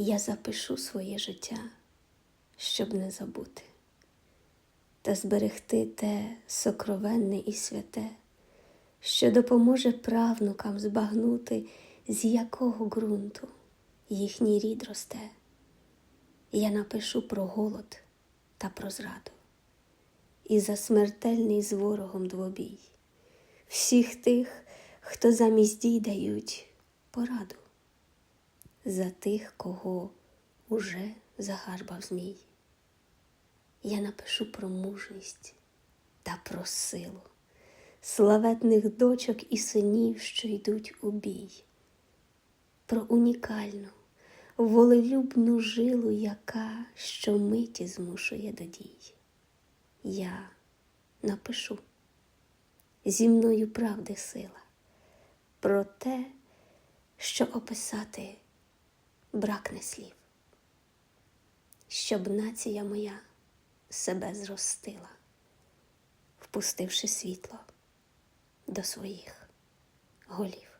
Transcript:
Я запишу своє життя, щоб не забути, та зберегти те сокровенне і святе, що допоможе правнукам збагнути, з якого ґрунту їхній рід росте. Я напишу про голод та про зраду, і за смертельний з ворогом двобій, всіх тих, хто замість дій дають пораду, за тих, кого уже загарбав змій. Я напишу про мужність та про силу, славетних дочок і синів, що йдуть у бій, про унікальну, волелюбну жилу, яка щомиті змушує до дій. Я напишу зі мною правди сила, про те, що описати бракне слів, щоб нація моя себе зростила, впустивши світло до своїх голів.